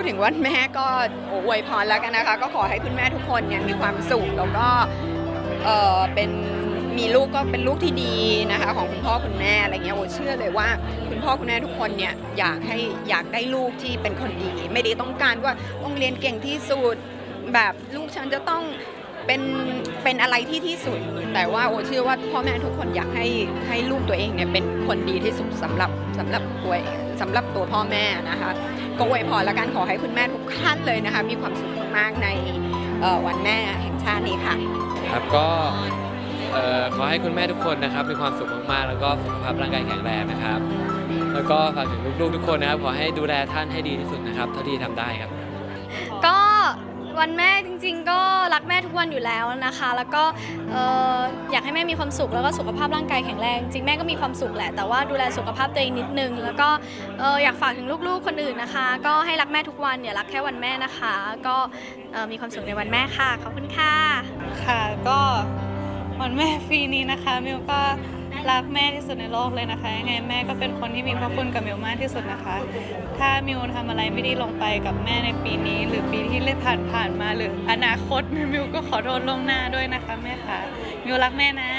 ดถึงวันแม่ก็อวยพรแล้วกันนะคะ ก็ขอให้คุณแม่ทุกคนเนี่ยมีความสุขแล้วก็เออเป็นมีลูกก็เป็นลูกที่ดีนะคะ ของคุณพ่อคุณแม่อะไรเงี้ยโอเชื่อเลยว่า คุณพ่อคุณแม่ทุกคนเนี่ยอยากให้อยากได้ลูกที่เป็นคนดี ไม่ได้ต้องการว่าต้องเรียนเก่งที่สุดแบบลูกฉันจะต้อง เป็นเป็นอะไรที่ที่สุด แต่ว่าโอเชื่อว่าพ่อแม่ทุกคนอยากให้ให้ลูกตัวเองเนี่ยเป็นคนดีที่สุดสำหรับสำหรับตัวเองสำหรับตัวพ่อแม่นะคะก็อวยพรแล้วกันขอให้คุณแม่ทุกท่านเลยนะคะมีความสุขมากๆในเอ่อวันแม่แห่งชาตินี้ค่ะ ครับก็เอ่อขอให้คุณแม่ทุกคนนะครับมีความสุขมากๆ แล้วก็สุขภาพร่างกายแข็งแรงนะครับ แล้วก็ฝากถึงลูกๆทุกคนนะครับขอให้ดูแลท่านให้ดีที่สุดนะครับเท่าที่ทำได้ครับ ก็ วันแม่จริง ๆ ก็รักแม่ทุกวันอยู่แล้วนะคะ แล้วก็เอ่อยากให้แม่มีความสุขแล้วก็สุขภาพร่างกายแข็งแรง จริงแม่ก็มีความสุขแหละ แต่ว่าดูแลสุขภาพตัวเองนิดนึง แล้วก็เอ่อยากฝากถึงลูกๆคนอื่นนะคะ ก็ให้รักแม่ทุกวันอย่ารักแค่วันแม่นะคะ ก็มีความสุขในวันแม่ค่ะขอบคุณค่ะค่ะก็วันแม่ปีนี้นะคะมิวก็ รักแม่ที่สุดในโลกเลยนะคะยังไงแม่ก็เป็นคนที่มีพระคุณกับมิวมากที่สุดนะคะ ถ้ามิวทำอะไรไม่ดีลงไปกับแม่ในปีนี้ หรือปีที่เล่ผ่านผ่านมาหรืออนาคตมิวก็ขอโทษล่วงหน้าด้วยนะคะแม่ค่ะมิวรักแม่นะ